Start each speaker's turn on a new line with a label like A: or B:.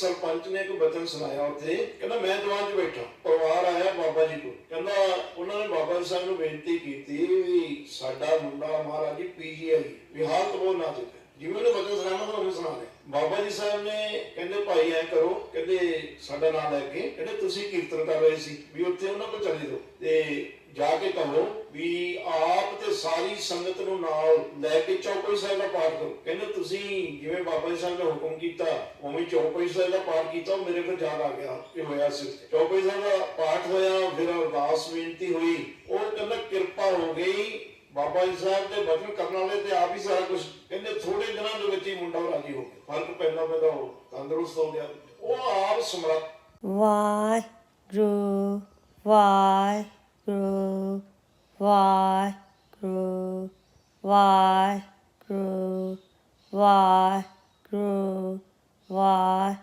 A: ਸਰਪੰਚ ਨੇ ਇੱਕ ਬਚਨ ਸੁਣਾਇਆ ਉੱਥੇ। ਕਹਿੰਦਾ, ਮੈਂ ਦੀਵਾਨ 'ਚ ਬੈਠਾ, ਪਰਿਵਾਰ ਆਇਆ ਬਾਬਾ ਜੀ ਕੋਲ। ਕਹਿੰਦਾ, ਉਹਨਾਂ ਨੇ ਬਾਬਾ ਜੀ ਸਾਹਿਬ ਨੂੰ ਬੇਨਤੀ ਕੀਤੀ ਵੀ ਸਾਡਾ ਮੁੰਡਾ ਮਹਾਰਾਜ ਜੀ ਪੀਜੀਆਈ, ਵੀ ਹਾਲਤ ਬਹੁਤ ਨਾਜ਼ੁਕ ਹੈ ਜਿਵੇਂ ਉਹਨੇ ਬਚਨ ਸੁਣਾਇਆ, ਮੈਂ ਤੁਹਾਨੂੰ ਸੁਣਾ ਰਿਹਾ। ਬਾਬਾ ਜੀ ਸਾਹਿਬ ਨੇ ਕਹਿੰਦੇ, ਭਾਈ, ਐ ਕਰੋ। ਕਹਿੰਦੇ, ਸਾਡਾ ਨਾਮ ਲੈ ਕੇ, ਕਹਿੰਦੇ, ਤੁਸੀਂ ਕੀਰਤਨ ਕਰ ਰਹੇ ਸੀ ਵੀ ਉੱਥੇ ਉਹਨਾਂ ਕੋਲ ਚਲੇ ਜਾਓ ਤੇ ਜਾ ਕੇ ਕਹੋ ਵੀ ਆ ਸਾਰੀ ਸੰਗਤ ਨੂੰ ਨਾਲ ਲੈ ਕੇ ਚੌਪਈ ਸਾਹਿਬ ਦਾ ਪਾਠ ਕਰੋ। ਕਹਿੰਦੇ ਤੁਸੀਂ ਜਿਵੇਂ ਬਾਬਾ ਜੀ ਸਾਹਿਬ ਨੇ ਹੁਕਮ ਕੀਤਾ, ਉਵੇਂ ਚੌਪਈ ਸਾਹਿਬ ਦਾ ਪਾਠ ਕੀਤਾ, ਉਹ ਮੇਰੇ ਕੋਲ ਯਾਦ ਆ ਗਿਆ ਕਿ ਹੋਇਆ ਸੀ। ਚੌਪਈ ਸਾਹਿਬ ਦਾ ਪਾਠ ਹੋਇਆ, ਫਿਰ ਅਰਦਾਸ ਬੇਨਤੀ ਹੋਈ। ਉਹ ਕਹਿੰਦਾ, ਕਿਰਪਾ ਹੋ ਗਈ। ਬਾਬਾ ਜੀ ਸਾਹਿਬ ਦੇ ਵਚਨ ਕਰਨ ਵਾਲੇ ਤੇ ਆਪ ਹੀ ਸਾਰਾ ਕੁਝ ਕਹਿੰਦੇ ਥੋੜੇ ਦਿਨਾਂ ਦੇ ਵਿੱਚ ਹੀ ਮੁੰਡਾ ਰਾਜੀ ਹੋ ਗਿਆ। ਫ਼ਰਕ ਪੈਂਦਾ ਪੈਂਦਾ ਉਹ, ਤੰਦਰੁਸਤ ਹੋ ਗਿਆ। ਉਹ ਆਪ ਸਮਰੱਥ।
B: ਵਾਹਿਗੁਰੂ ਵਾਹਿਗੁਰੂ ਵਾਹਿਗੁਰੂ। ਵਾਹਿਗੁਰੂ ਵਾਹਿਗੁਰੂ ਵਾਹਿ